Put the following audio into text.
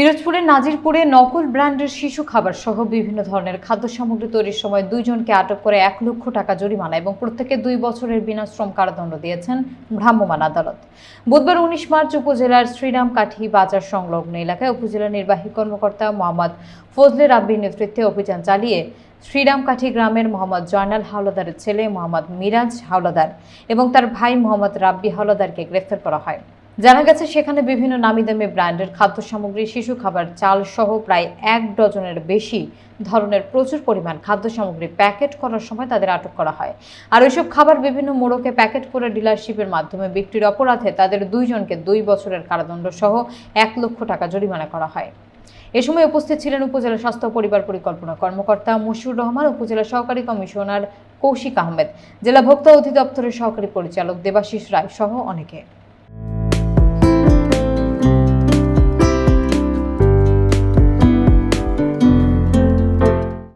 পিরোজপুরের নাজিরপুরে নকল ব্র্যান্ডের শিশু খাবার সহ বিভিন্ন ধরনের খাদ্য সামগ্রী তৈরির সময় দুইজনকে আটক করে এক লক্ষ টাকা জরিমানা এবং প্রত্যেকে দুই বছরের বিনাশ্রম কারাদণ্ড দিয়েছেন ভ্রাম্যমাণ আদালত। বুধবার উনিশ মার্চ উপজেলার শ্রীরামকাঠি বাজার সংলগ্ন এলাকায় উপজেলা নির্বাহী কর্মকর্তা মোহাম্মদ ফজলে রাব্বির নেতৃত্বে অভিযান চালিয়ে শ্রীরামকাঠি গ্রামের মোহাম্মদ জয়নাল হাওলাদারের ছেলে মোহাম্মদ মিরাজ হাওলাদার এবং তার ভাই মোহাম্মদ রাব্বি হাওলাদারকে গ্রেফতার করা হয়। জানা গেছে, সেখানে বিভিন্ন নামি দামি ব্র্যান্ডের খাদ্য সামগ্রী শিশু খাবার, চাল সহ প্রায় এক ডজনের বেশি ধরনের প্রচুর পরিমাণ খাদ্য সামগ্রী প্যাকেট করার সময় তাদের আটক করা হয়। আর ওইসব খাবার বিভিন্ন মোড়কে প্যাকেট করে ডিলারশিপের মাধ্যমে বিক্রির অপরাধে তাদের দুইজনকে দুই বছরের কারাদণ্ড সহ এক লক্ষ টাকা জরিমানা করা হয়। এ সময় উপস্থিত ছিলেন উপজেলা স্বাস্থ্য পরিবার পরিকল্পনা কর্মকর্তা মশিউর রহমান, উপজেলা সহকারী কমিশনার কৌশিক আহমেদ, জেলা ভোক্তা অধিদপ্তরের সহকারী পরিচালক দেবাশিস রায় সহ অনেকে।